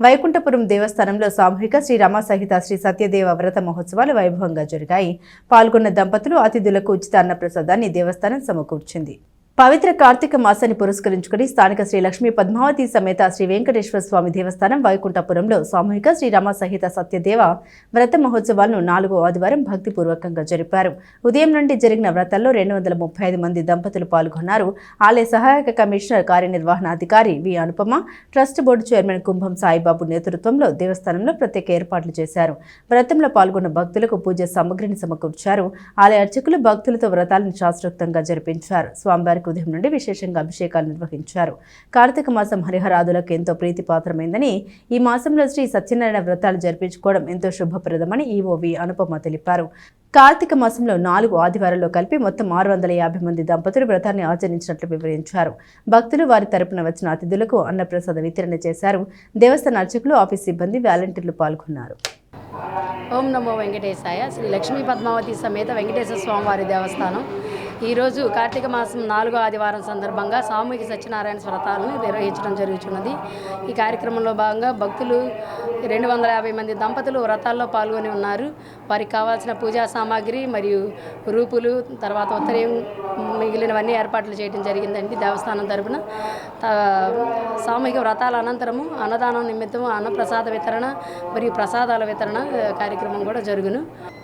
వైకుంఠపురం దేవస్థానంలో సామూహిక శ్రీరామ సహిత శ్రీ సత్యదేవ వ్రత మహోత్సవాలు వైభవంగా జరిగాయి. పాల్గొన్న దంపతులు అతిథులకు ఉచిత అన్నప్రసాదాన్ని దేవస్థానం సమకూర్చింది. పవిత్ర కార్తీక మాసాన్ని పురస్కరించుకుని స్థానిక శ్రీ లక్ష్మీ పద్మావతి సమేత శ్రీ వెంకటేశ్వర స్వామి దేవస్థానం వైకుంఠపురంలో సామూహిక శ్రీరామ సహిత సత్యదేవ వ్రత మహోత్సవాలను నాలుగో ఆదివారం భక్తిపూర్వకంగా జరిపారు. ఉదయం నుండి జరిగిన వ్రతాల్లో రెండు వందల ముప్పై ఐదు మంది దంపతులు పాల్గొన్నారు. ఆలయ సహాయక కమిషనర్ కార్యనిర్వహణాధికారి V Anupama trust board chairman Kumbham Saibabu నేతృత్వంలో దేవస్థానంలో ప్రత్యేక ఏర్పాట్లు చేశారు. వ్రతంలో పాల్గొన్న భక్తులకు పూజ సామగ్రిని సమకూర్చారు. ఆలయ అర్చకులు భక్తులతో వ్రతాలను శాస్త్రోక్తంగా జరిపించారు. స్వామివారికి ఉదయం నుండి విశేషంగా అభిషేకాలు నిర్వహించారు. కార్తీక మాసం హరిహరాదులకు ఎంతో ప్రీతిపాత్రమైందని ఈ మాసంలో శ్రీ సత్యనారాయణ వ్రతాలు జరిపించుకోవడం ఎంతో శుభప్రదమని ఈఓవి అనుపమ తెలిపారు. కార్తీక మాసంలో నాలుగు ఆదివారాల్లో కలిపి మొత్తం ఆరు వందల యాభై మంది దంపతులు వ్రతాన్ని ఆచరించినట్లు వివరించారు. భక్తులు వారి తరపున వచ్చిన అతిథులకు అన్నప్రసాద వితరణ చేశారు. దేవస్థాన అర్చకులు ఆఫీస్ సిబ్బంది వాలంటీర్లు పాల్గొన్నారు. ఓం నమో వెంకటేశాయ. శ్రీ లక్ష్మీ పద్మావతి సమేత వెంకటేశ్వర స్వామివారి దేవస్థానం. ఈరోజు కార్తీక మాసం నాలుగో ఆదివారం సందర్భంగా సామూహిక సత్యనారాయణ వ్రతాలను నిర్వహించడం జరుగుతున్నది. ఈ కార్యక్రమంలో భాగంగా భక్తులు రెండు వందల యాభై మంది దంపతులు వ్రతాల్లో పాల్గొని ఉన్నారు. వారికి కావాల్సిన పూజా సామాగ్రి మరియు రూపులు తర్వాత ఉత్తరీయం మిగిలినవన్నీ ఏర్పాట్లు చేయడం జరిగిందండి దేవస్థానం తరపున. త- సామూహిక వ్రతాల అనంతరము అన్నదానం నిమిత్తం అన్నప్రసాద వితరణ మరియు ప్రసాదాల వితరణ కార్యక్రమం కూడా జరుగును.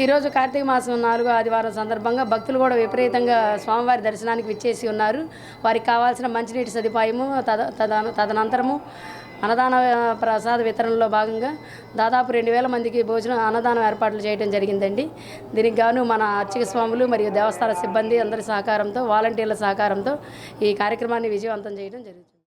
ఈరోజు కార్తీక మాసం నాలుగో ఆదివారం సందర్భంగా భక్తులు కూడా విపరీతంగా స్వామివారి దర్శనానికి విచ్చేసి ఉన్నారు. వారికి కావాల్సిన మంచినీటి సదుపాయము తద తదనంతరము అన్నదాన ప్రసాద వితరణలో భాగంగా దాదాపు రెండు వేల మందికి భోజనం అన్నదానం ఏర్పాట్లు చేయడం జరిగిందండి. దీనికి గాను మన అర్చక స్వాములు మరియు దేవస్థాన సిబ్బంది అందరి సహకారంతో వాలంటీర్ల సహకారంతో ఈ కార్యక్రమాన్ని విజయవంతం చేయడం జరిగింది